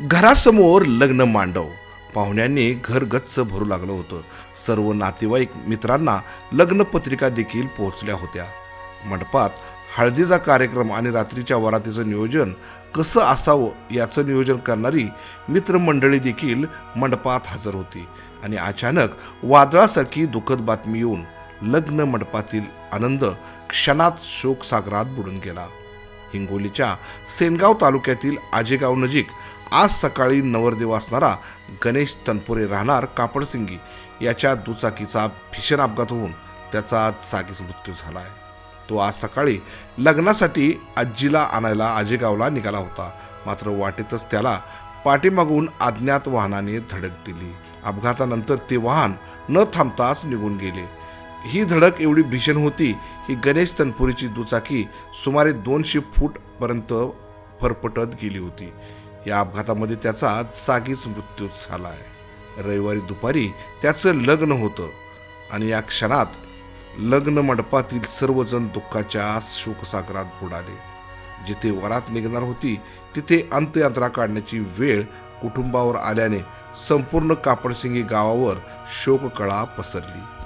घरासमोर लग्न मांडव. पाहुण्यांनी घर गच्च भरू लागलं होतं. सर्व नातेवाईक मित्रांना लग्नपत्रिका देखील पोहोचल्या होत्या. मंडपात हळदीचा कार्यक्रम आणि रात्रीच्या वरातीचं नियोजन कसं असावं याचं नियोजन करणारी मित्रमंडळी देखील मंडपात हजर होती. आणि अचानक वादळासारखी दुःखद बातमी येऊन लग्न मंडपातील आनंद क्षणात शोकसागरात बुडून गेला. हिंगोलीच्या सेनगाव तालुक्यातील आजेगाव नजीक आज सकाळी नवरदेव असणारा गणेश तनपुरे राहणार कापडसिंगी. याच्या दुचाकीचा भीषण अपघात होऊन त्याचा आज जागीच मृत्यू झाला आहे तो आज सकाळी लग्नासाठी आजीला आणायला आजेगावला निघाला होता. मात्र वाटेतच त्याला पाठीमागून अज्ञात वाहनाने धडक दिली. अपघातानंतर ते वाहन न थांबताच निघून गेले. ही धडक एवढी भीषण होती की गणेश तनपुरीची दुचाकी सुमारे दोनशे फूटपर्यंत फरफटत गेली होती. या अपघातामध्ये त्याचा जागीच मृत्यू झाला आहे रविवारी दुपारी त्याचं लग्न होतं आणि या क्षणात लग्न मंडपातील सर्वजण दुःखाच्या शोकसागरात बुडाले. जिथे वरात निघणार होती तिथे अंत्ययात्रा काढण्याची वेळ कुटुंबावर आल्याने संपूर्ण कापडसिंगी गावावर शोककळा पसरली.